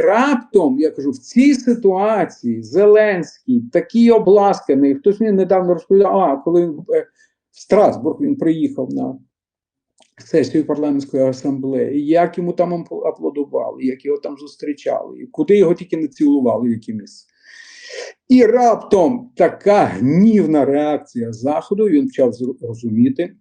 раптом, я кажу, в цій ситуації Зеленський такий обласканий, хтось мені недавно розповідав, а коли він е, в Страсбург він приїхав на сесію парламентської асамблеї, як йому там аплодували, як його там зустрічали, куди його тільки не цілували, в які місця. І раптом така гнівна реакція Заходу, він почав розуміти,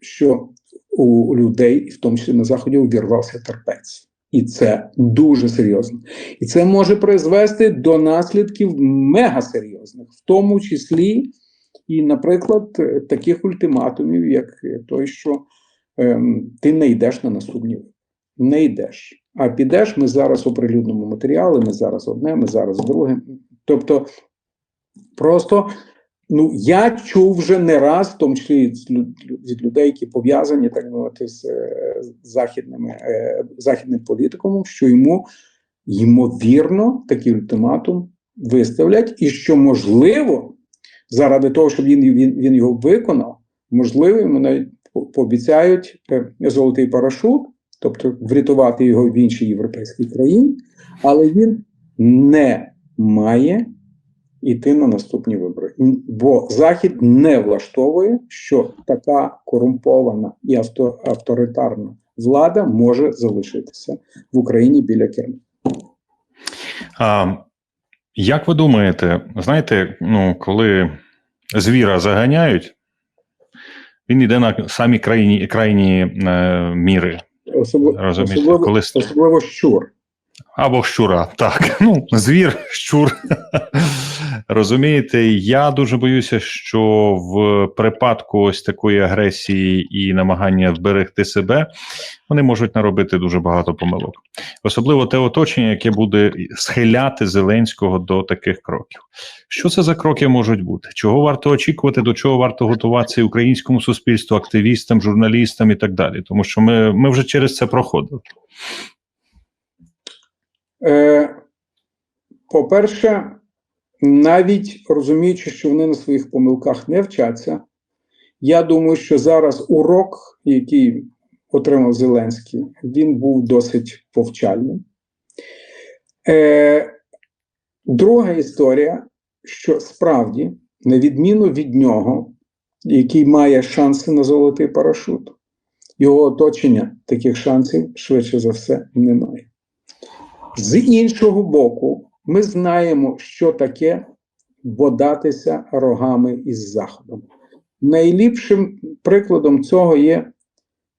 що у людей, в тому числі на Заході, увірвався терпець. І це дуже серйозно. І це може призвести до наслідків мегасерйозних, в тому числі і, наприклад, таких ультиматумів, як той, що ем, ти не йдеш на наступні вибори. Не йдеш. А підеш, ми зараз оприлюднимо матеріали, ми зараз одне, ми зараз друге. Тобто, просто ну, я чув вже не раз, в тому числі від людей, які пов'язані, так мовити, з е, західними, е, західним політикумом, що йому ймовірно такий ультиматум виставлять, і що можливо, заради того, щоб він, він, він його виконав, можливо, йому навіть пообіцяють е, золотий парашут, тобто врятувати його в іншій європейській країні, але він не має йти на наступні вибори. Бо Захід не влаштовує, що така корумпована і авторитарна влада може залишитися в Україні біля керма. А, як ви думаєте, знаєте, ну, коли звіра заганяють, він йде на самі крайні, крайні е, міри. Особливо, коли особливо щур. Або щура, так. Ну, звір, щур. Розумієте, я дуже боюся, що в припадку ось такої агресії і намагання вберегти себе вони можуть наробити дуже багато помилок. Особливо те оточення, яке буде схиляти Зеленського до таких кроків. Що це за кроки можуть бути? Чого варто очікувати, до чого варто готуватися українському суспільству, активістам, журналістам і так далі? Тому що ми, ми вже через це проходили. Е, по-перше, навіть розуміючи, що вони на своїх помилках не вчаться, я думаю, що зараз урок, який отримав Зеленський, він був досить повчальним. Е, друга історія, що справді, на відміну від нього, який має шанси на золотий парашут, його оточення таких шансів швидше за все немає. З іншого боку, ми знаємо, що таке бодатися рогами із Заходом. Найліпшим прикладом цього є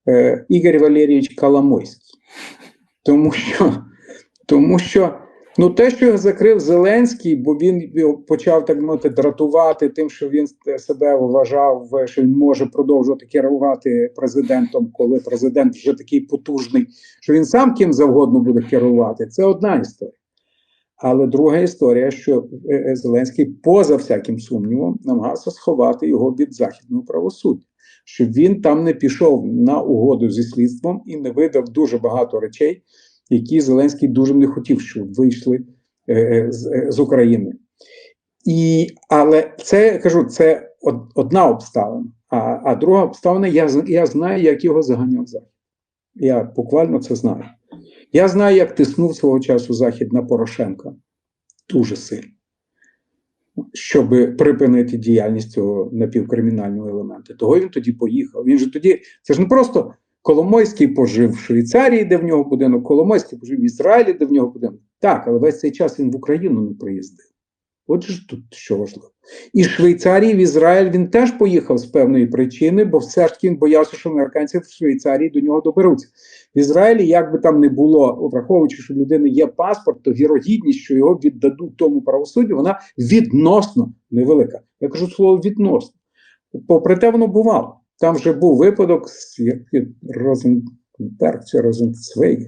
е, Ігор Валерійович Коломойський. Тому що, тому що ну, те, що його закрив Зеленський, бо він почав так мовити дратувати тим, що він себе вважав, що він може продовжувати керувати президентом, коли президент вже такий потужний, що він сам ким завгодно буде керувати. Це одна історія. Але друга історія, що е, е, Зеленський, поза всяким сумнівом, намагався сховати його від західного правосуддя, щоб він там не пішов на угоду зі слідством і не видав дуже багато речей, які Зеленський дуже не хотів, щоб вийшли е, е, з, е, з України. І, але це кажу, це одна обставина. А, а друга обставина, я, я знаю, як його заганяв Захід. Я буквально це знаю. Я знаю, як тиснув свого часу Захід на Порошенка дуже сильно, щоб припинити діяльність цього напівкримінального елементу. Того він тоді поїхав. Він же тоді, це ж не просто Коломойський пожив в Швейцарії, де в нього будинок, Коломойський пожив в Ізраїлі, де в нього будинок. Так, але весь цей час він в Україну не приїздив. Отже тут що важливо. І з Швейцарії в Ізраїль він теж поїхав з певної причини, бо все ж таки він боявся, що американці в Швейцарії до нього доберуться. В Ізраїлі, як би там не було, враховуючи, що в людини є паспорт, то вірогідність, що його віддадуть тому правосуддю, вона відносно невелика. Я кажу слово відносно. Попри те, воно бувало. Там вже був випадок з як Розенберг чи Розенцвейг.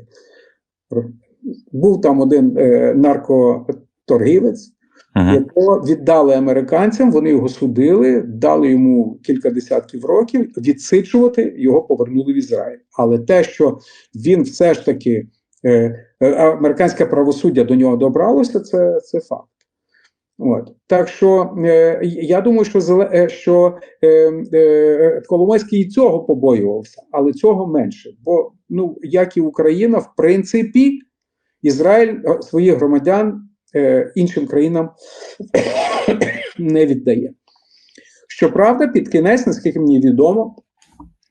Був там один е, наркоторгівець, Угу. якого віддали американцям, вони його судили, дали йому кілька десятків років, відсиджувати його повернули в Ізраїль. Але те, що він все ж таки е, е, американське правосуддя до нього добралося, це, це факт. От. Так що е, я думаю, що, е, що е, е, Коломойський і цього побоювався, але цього менше. Бо, ну, як і Україна, в принципі, Ізраїль е, своїх громадян е, іншим країнам не віддає. Щоправда, під кінець, наскільки мені відомо,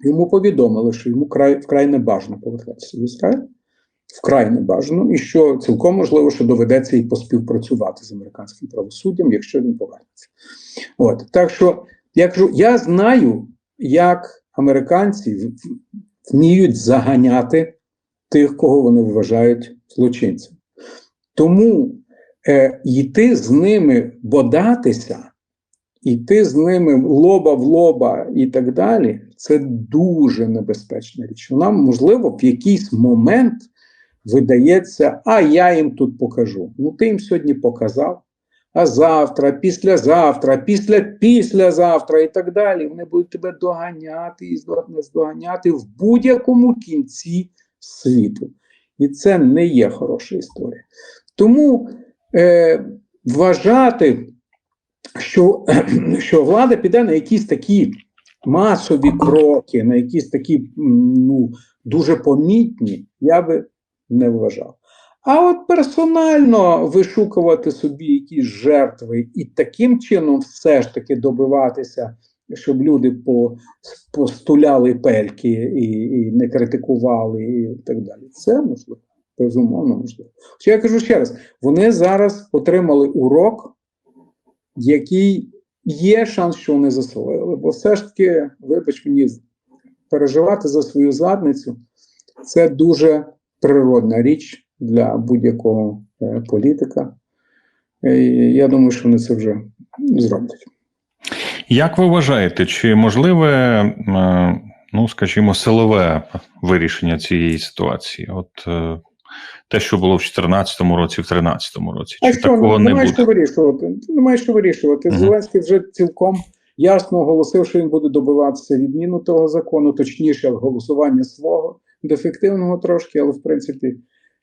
йому повідомили, що йому край, вкрай не бажано повертатися в Ізраїль, вкрай не бажано, і що цілком можливо, що доведеться і поспівпрацювати з американським правосуддям, якщо він повернеться. От так що я кажу, я знаю, як американці вміють заганяти тих, кого вони вважають злочинцями. Тому е, йти з ними бодатися, йти з ними лоба в лоба і так далі, це дуже небезпечна річ. Вона, можливо, в якийсь момент видається, а я їм тут покажу. Ну, ти їм сьогодні показав. А завтра, післязавтра, після післязавтра і так далі. Вони будуть тебе доганяти і здо- наздоганяти в будь-якому кінці світу. І це не є хороша історія. Тому е, вважати, що, що влада піде на якісь такі масові кроки, на якісь такі ну, дуже помітні, я би не вважав. А от персонально вишукувати собі якісь жертви і таким чином все ж таки добиватися, щоб люди постуляли пельки і, і не критикували, і так далі. Це можливо, безумовно можливо. Що я кажу ще раз: вони зараз отримали урок, який є шанс, що вони засвоїли. Бо все ж таки, вибач мені, переживати за свою задницю це дуже природна річ для будь-якого е, політика. Е, я думаю, що вони це вже зроблять. Як ви вважаєте, чи можливе, е, ну скажімо, силове вирішення цієї ситуації? От те, що було в 2014 році, в 2013 році, А чи що, такого не немає буде? що вирішувати. Немає що вирішувати. Мгм. Зеленський вже цілком ясно оголосив, що він буде добиватися відміну того закону, точніше, голосування свого, дефективного трошки, але в принципі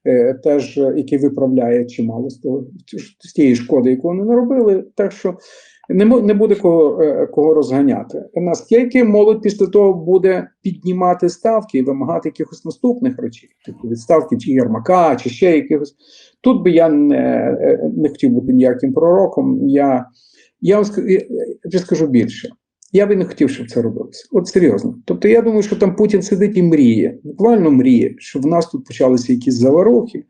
е, теж е, який виправляє чимало з того з тієї шкоди, яку вони наробили. Так що не, не буде кого, е, кого розганяти. Наскільки молодь після того буде піднімати ставки і вимагати якихось наступних речей, типу відставки чи Єрмака, чи ще якихось. Тут би я не, не хотів бути ніяким пророком. Я, я вам скажу більше. Я би не хотів, щоб це робилося. От серйозно. Тобто, я думаю, що там Путін сидить і мріє, буквально мріє, щоб в нас тут почалися якісь заворухи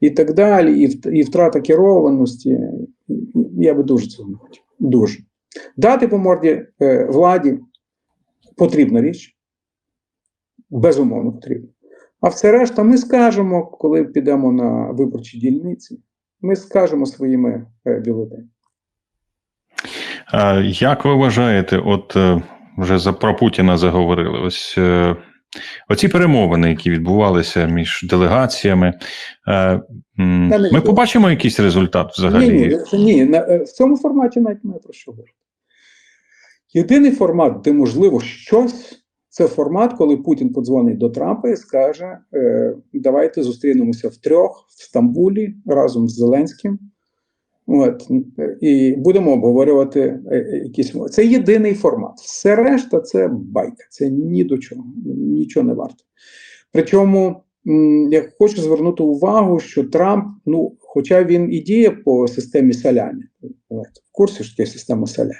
і так далі, і, і втрата керованості. Я би дуже цього не хотів. Дуже. Дати по морді е, владі потрібна річ. Безумовно потрібно. А все решта ми скажемо, коли підемо на виборчі дільниці, ми скажемо своїми е, бюлетенями. Як ви вважаєте, от е, вже за про Путіна заговорили? Ось е, оці перемовини, які відбувалися між делегаціями, е, не ми побачимо якийсь результат взагалі? Ні, ні, ні в цьому форматі навіть немає про що говорити. Єдиний формат, де можливо щось, це формат, коли Путін подзвонить до Трампа і скаже: давайте зустрінемося втрьох в Стамбулі разом з Зеленським. От, і будемо обговорювати е, е, якісь мови. Це єдиний формат. Все решта це байка, це ні до чого, нічого не варто. Причому я хочу звернути увагу, що Трамп, ну, хоча він і діє по системі Салямі, в курсі що є система Салямі.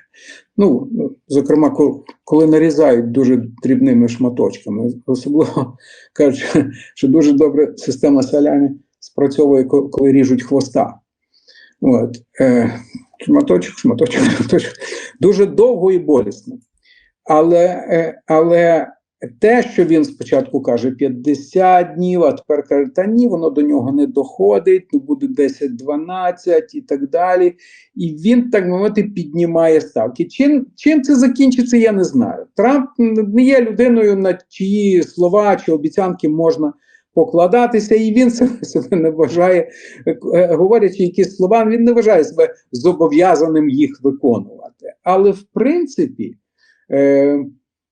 Ну, зокрема, коли, нарізають дуже дрібними шматочками, особливо кажуть, що дуже добре система Салямі спрацьовує, коли ріжуть хвоста. От, е, шматочок, шматочок, шматочок. Дуже довго і болісно. Але, е, але те, що він спочатку каже 50 днів, а тепер каже, та ні, воно до нього не доходить, ну буде 10-12 і так далі. І він, так мовити, піднімає ставки. Чим, чим це закінчиться, я не знаю. Трамп не є людиною, на чиї слова чи обіцянки можна покладатися, і він себе, не вважає, е, говорячи якісь слова, він не вважає себе зобов'язаним їх виконувати. Але в принципі, е,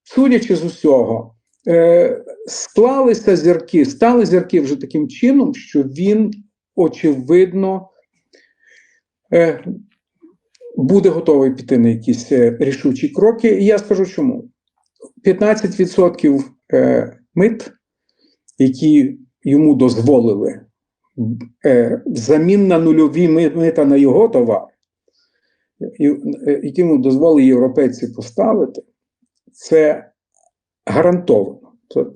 судячи з усього, е, склалися зірки, стали зірки вже таким чином, що він очевидно буде готовий піти на якісь рішучі кроки. І я скажу чому: 15% е, мит, які йому дозволили е, взамін на нульові мита на його товар, е, які йому дозволили європейці поставити, це гарантовано.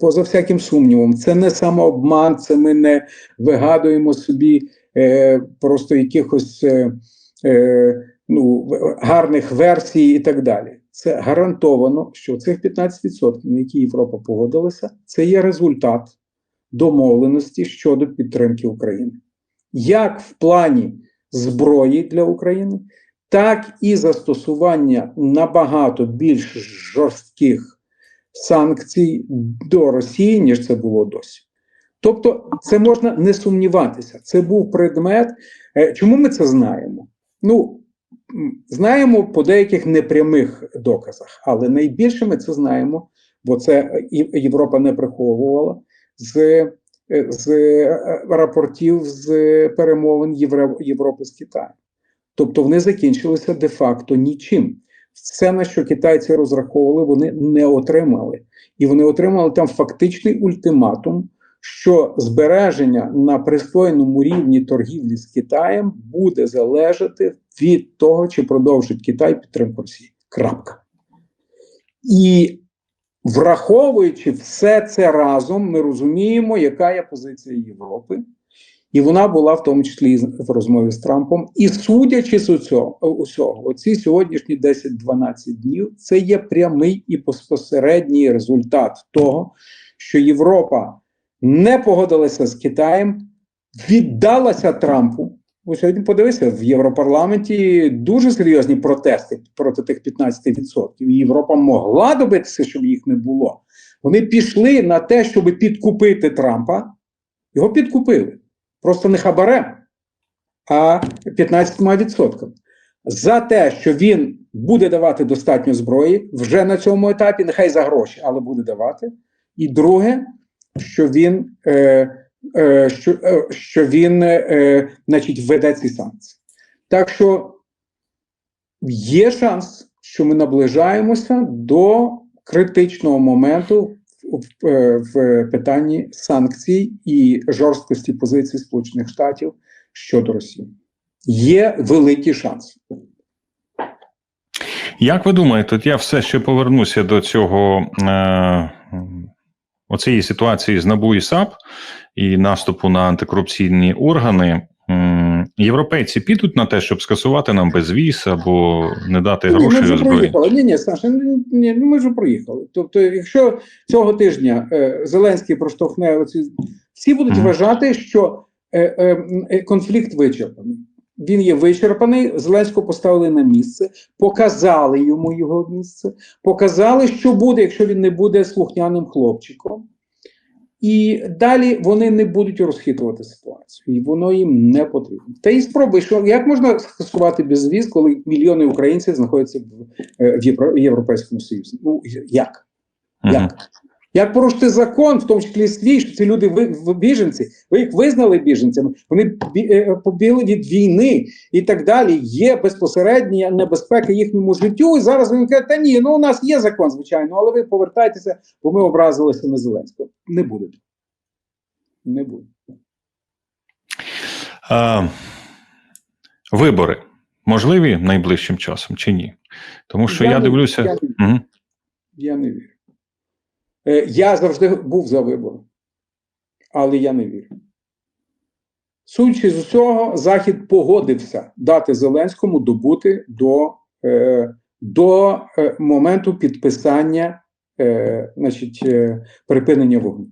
Поза всяким сумнівом, це не самообман, це ми не вигадуємо собі е, просто якихось ну, гарних версій і так далі. Це гарантовано, що цих 15%, на які Європа погодилася, це є результат домовленості щодо підтримки України. Як в плані зброї для України, так і застосування набагато більш жорстких санкцій до Росії, ніж це було досі. Тобто, це можна не сумніватися. Це був предмет. Е, Чому ми це знаємо? Ну, знаємо по деяких непрямих доказах, але найбільше ми це знаємо, бо це е, Європа не приховувала з, е, з е, рапортів з перемовин Євро- Європи з Китаєм. Тобто вони закінчилися де-факто нічим. Все, на що китайці розраховували, вони не отримали. І вони отримали там фактичний ультиматум, що збереження на пристойному рівні торгівлі з Китаєм буде залежати від того, чи продовжить Китай підтримку Росії. Крапка. І враховуючи все це разом, ми розуміємо, яка є позиція Європи. І вона була в тому числі в розмові з Трампом. І судячи з усього, усього оці сьогоднішні 10-12 днів, це є прямий і безпосередній результат того, що Європа не погодилася з Китаєм, віддалася Трампу. Ви сьогодні подивися, в Європарламенті дуже серйозні протести проти тих 15%. Європа могла добитися, щоб їх не було. Вони пішли на те, щоб підкупити Трампа. Його підкупили. Просто не хабарем, а 15%. За те, що він буде давати достатньо зброї вже на цьому етапі, нехай за гроші, але буде давати. І друге, що він, е, що, е, що він е, значить, введе ці санкції. Так що є шанс, що ми наближаємося до критичного моменту в, в питанні санкцій і жорсткості позиції Сполучених Штатів щодо Росії. Є великий шанс. Як ви думаєте, от я все ще повернуся до цього е, оцієї ситуації з НАБУ і САП і наступу на антикорупційні органи. Європейці підуть на те, щоб скасувати нам безвіз або не дати Ні, ми вже проїхали. Ні, ні, Саша, ні, ні, ну ми вже проїхали. Тобто, якщо цього тижня е, Зеленський проштовхне оці, всі будуть Мгм. вважати, що е, е, е, конфлікт вичерпаний. Він є вичерпаний. Зеленського поставили на місце, показали йому його місце, показали, що буде, якщо він не буде слухняним хлопчиком. І далі вони не будуть розхитувати ситуацію, і воно їм не потрібно. Та і спробуй, що як можна скасувати безвіз, коли мільйони українців знаходяться в, е, в Євро- Європейському Союзі? Ну як? Як? Як порушити закон, в тому числі свій, що ці люди ви, біженці, ви їх визнали біженцями, вони е, побігли від війни і так далі. Є безпосередня небезпека їхньому життю. І зараз він каже, та ні, ну у нас є закон, звичайно, але ви повертайтеся, бо ми образилися на Зеленського. Не буде. Не буде. А, вибори можливі найближчим часом чи ні? Тому що я, не- дивлюся. Я, не- Мгм. я не вірю. Е, я завжди був за вибори, але я не вірю. Судячи з усього, Захід погодився дати Зеленському добути до, е, до е, моменту підписання значить, припинення вогню.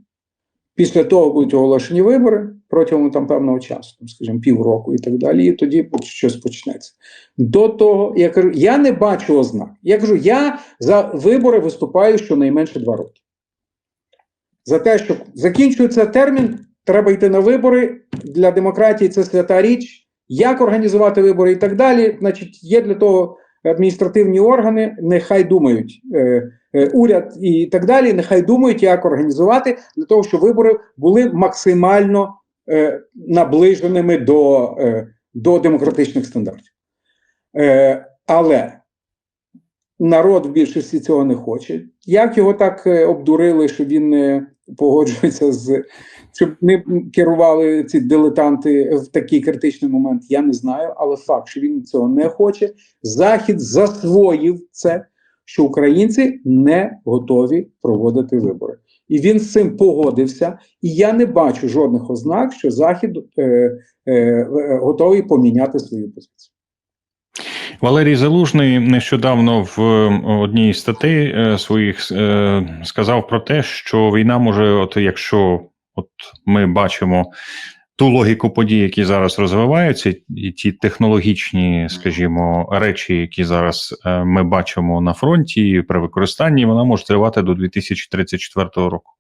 Після того будуть оголошені вибори протягом там певного часу, скажімо, півроку і так далі, і тоді щось почнеться. До того, я кажу, я не бачу ознак. Я кажу, я за вибори виступаю щонайменше два роки. За те, що закінчується термін, треба йти на вибори. Для демократії це свята річ. Як організувати вибори і так далі. Значить, є для того адміністративні органи, нехай думають е, е, уряд і так далі. Нехай думають, як організувати для того, щоб вибори були максимально е, наближеними до, до демократичних стандартів. Але народ в більшості цього не хоче. Як його так обдурили, що він не погоджується з щоб не керували ці дилетанти в такий критичний момент, я не знаю. Але факт, що він цього не хоче, Захід засвоїв це, що українці не готові проводити вибори. І він з цим погодився. І я не бачу жодних ознак, що Захід е, е, е, готовий поміняти свою позицію. Валерій Залужний нещодавно в е, одній із статей е, своїх е, сказав про те, що війна може, от якщо от ми бачимо ту логіку подій, які зараз розвиваються, і ті технологічні, скажімо, речі, які зараз ми бачимо на фронті і при використанні, вона може тривати до 2034 року.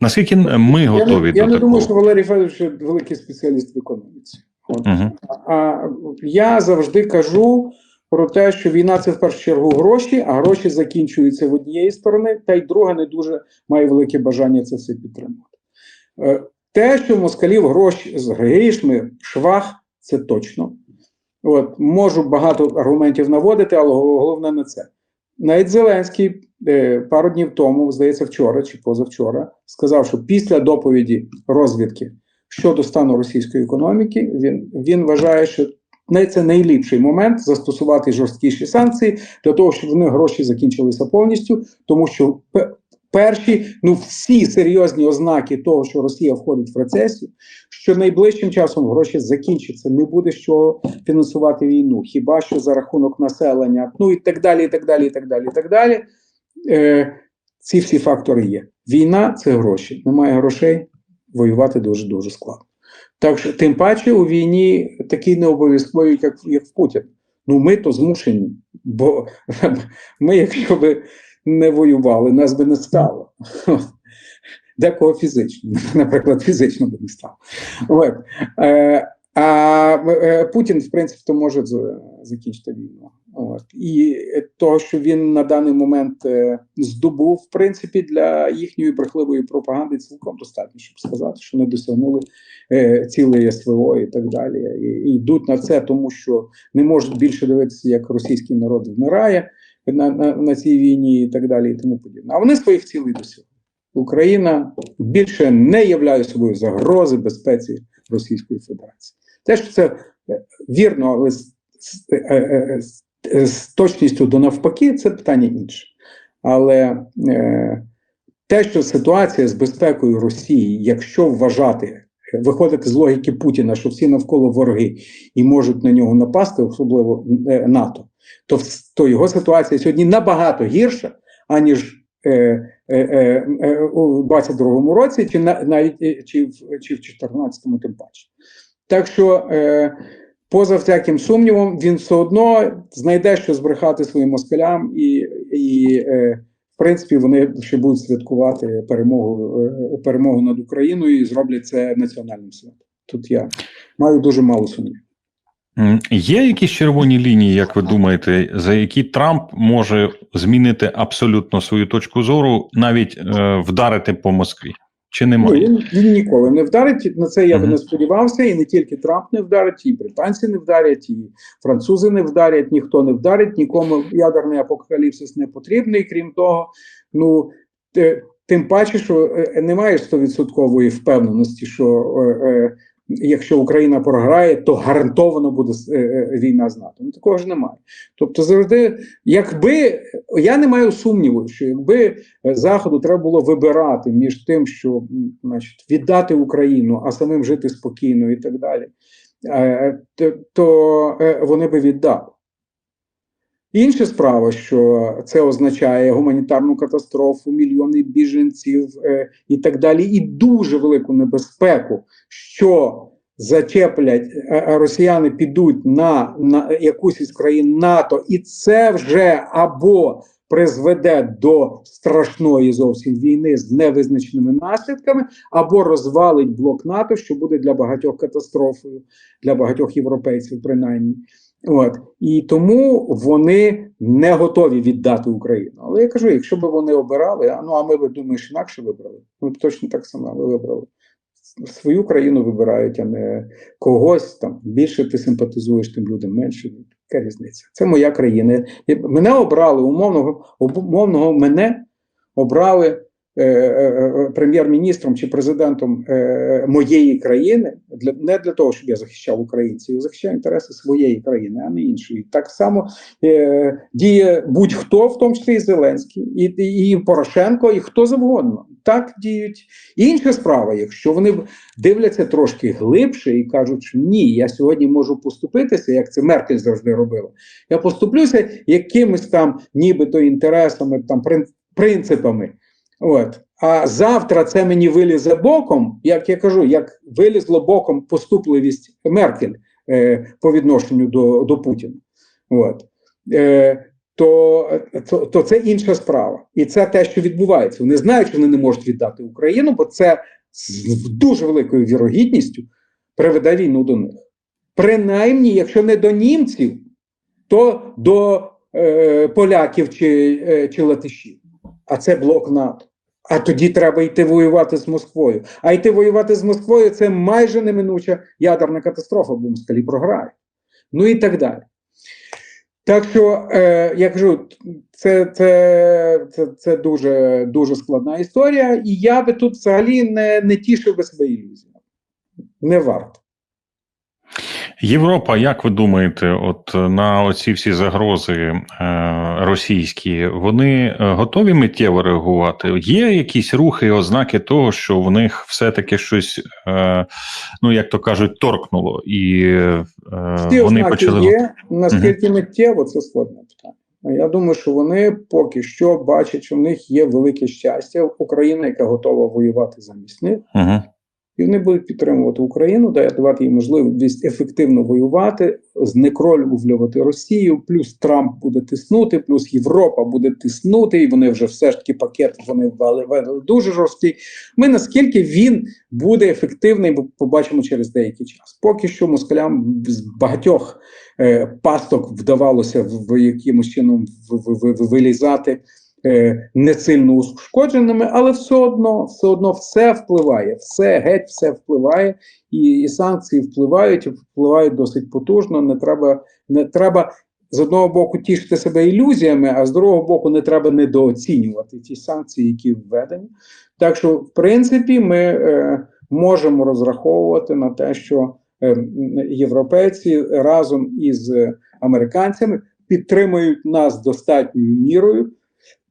Наскільки ми готові я не, до я не думаю, що Валерій Федорович великий спеціаліст в економіці. От. Угу. А я завжди кажу про те, що війна це в першу чергу гроші, а гроші закінчуються в однієї сторони, та й друга не дуже має велике бажання це все підтримувати. Е, Те, що москалів гроші з грішми, швах, це точно. От, можу багато аргументів наводити, але головне не це. Навіть Зеленський е, пару днів тому, здається, вчора чи позавчора, сказав, що після доповіді розвідки щодо стану російської економіки, він, він вважає, що це найліпший момент застосувати жорсткіші санкції для того, щоб вони гроші закінчилися повністю, тому що перші, ну всі серйозні ознаки того, що Росія входить в рецесію, що найближчим часом гроші закінчаться, не буде чого фінансувати війну, хіба що за рахунок населення, ну і так далі, і так далі, і так далі, і так далі. Е, ці всі фактори є. Війна це гроші. Немає грошей, воювати дуже дуже складно. Так що, тим паче у війні такі не обов'язкові, як, як Путін. Ну ми то змушені, бо ми, якщо би не воювали, нас би не стало. Декого фізично, наприклад, фізично би не стало. От. Е, а е, Путін, в принципі, то може закінчити війну. От. І того, що він на даний момент е, здобув, в принципі, для їхньої брехливої пропаганди цілком достатньо, щоб сказати, що не досягнули е, цілої СВО і так далі. І, і йдуть на це, тому що не можуть більше дивитися, як російський народ вмирає на, на, на цій війні і так далі, і тому подібне. А вони своїх цілей досягли. Україна більше не являє собою загрози безпеці Російської Федерації. Те, що це е, вірно, але е, е, е, з точністю до навпаки, це питання інше. Але е, те, що ситуація з безпекою Росії, якщо вважати, виходити з логіки Путіна, що всі навколо вороги і можуть на нього напасти, особливо е, НАТО, то, то його ситуація сьогодні набагато гірша, аніж е, е, е, е, у 22-му році, чи на, навіть е, чи в чи в 14-му тим паче. Так що, е, поза всяким сумнівом, він все одно знайде, що збрехати своїм москалям, і, і е, в принципі вони ще будуть святкувати перемогу, е, перемогу над Україною і зроблять це національним святом. Тут я маю дуже мало сумнівів. Є якісь червоні лінії, як ви думаєте, за які Трамп може змінити абсолютно свою точку зору, навіть е, вдарити по Москві? Чи немає? він, він ніколи не вдарить. На це я би не сподівався, і не тільки Трамп не вдарить, і британці не вдарять, і французи не вдарять, ніхто не вдарить, нікому ядерний апокаліпсис не потрібний. Крім того, ну тим паче, що е, немає стовідсоткової впевненості, що е, е, якщо Україна програє, то гарантовано буде е, е, війна з НАТО. Ну такого ж немає. Тобто, завжди, якби я не маю сумніву, що якби е, заходу треба було вибирати між тим, що значить, віддати Україну, а самим жити спокійно і так далі, то, вони би віддали. Інша справа, що це означає гуманітарну катастрофу, мільйони біженців е, і так далі, і дуже велику небезпеку, що зачеплять е, е, росіяни підуть на, на якусь із країн НАТО, і це вже або призведе до страшної зовсім війни з невизначеними наслідками, або розвалить блок НАТО, що буде для багатьох катастрофою, для багатьох європейців, принаймні. От і тому вони не готові віддати Україну. Але я кажу, якщо б вони обирали, а ну а ми б думаєш, інакше вибрали. Ми б точно так само вибрали. Свою країну вибирають, а не когось там. Більше ти симпатизуєш тим людям, менше. Яка різниця? Це моя країна. Мене обрали умовного, умовного мене обрали прем'єр-міністром чи президентом е, моєї країни для не для того, щоб я захищав українців, я захищаю інтереси своєї країни, а не іншої. Так само е, діє будь-хто, в тому числі і Зеленський, і, і, Порошенко, і хто завгодно. Так діють. Інша справа, якщо вони дивляться трошки глибше і кажуть, що ні, я сьогодні можу поступитися, як це Меркель завжди робила. Я поступлюся якимись там, нібито інтересами, там прин- принципами. От. А завтра це мені вилізе боком, як я кажу, як вилізло боком поступливість Меркель е, по відношенню до, до Путіна. От. Е, то, то, то це інша справа. І це те, що відбувається. Вони знають, що вони не можуть віддати Україну, бо це з дуже великою вірогідністю приведе війну до них. Принаймні, якщо не до німців, то до е, поляків чи, е, чи латишів. А це блок НАТО. А тоді треба йти воювати з Москвою. А йти воювати з Москвою це майже неминуча ядерна катастрофа, бо москалі програють. Ну і так далі. Так що, е, я кажу, це, це, це, це дуже, дуже складна історія, і я би тут взагалі не, не тішив би себе ілюзіями. Не варто. Європа, як ви думаєте, от на оці всі загрози е, російські, вони е, готові миттєво реагувати? Є якісь рухи, ознаки того, що в них все-таки щось, е, ну як то кажуть, торкнуло, і е, вони ознаки почали є, наскільки миттєво це складне питання. Я думаю, що вони поки що бачать, що в них є велике щастя. Україна, яка готова воювати замість них, Угу. І вони будуть підтримувати Україну, давати їй можливість ефективно воювати, знекролювати Росію. Плюс Трамп буде тиснути, плюс Європа буде тиснути, і вони вже все ж таки пакет вони ввели, ввели дуже жорсткий. Ми наскільки він буде ефективний, бо побачимо через деякий час. Поки що москалям з багатьох е, пасток вдавалося в, в якимось чином в, в, в, вилізати е, не сильно ушкодженими, але все одно, все одно все впливає, все геть все впливає, і, і санкції впливають, і впливають досить потужно. Не треба, не треба з одного боку тішити себе ілюзіями, а з другого боку, не треба недооцінювати ті санкції, які введені. Так що, в принципі, ми е, можемо розраховувати на те, що е, європейці разом із е, американцями підтримують нас достатньою мірою,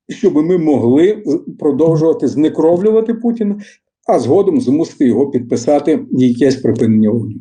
щоб ми могли продовжувати знекровлювати Путіна, а згодом змусити його підписати якесь припинення вогню.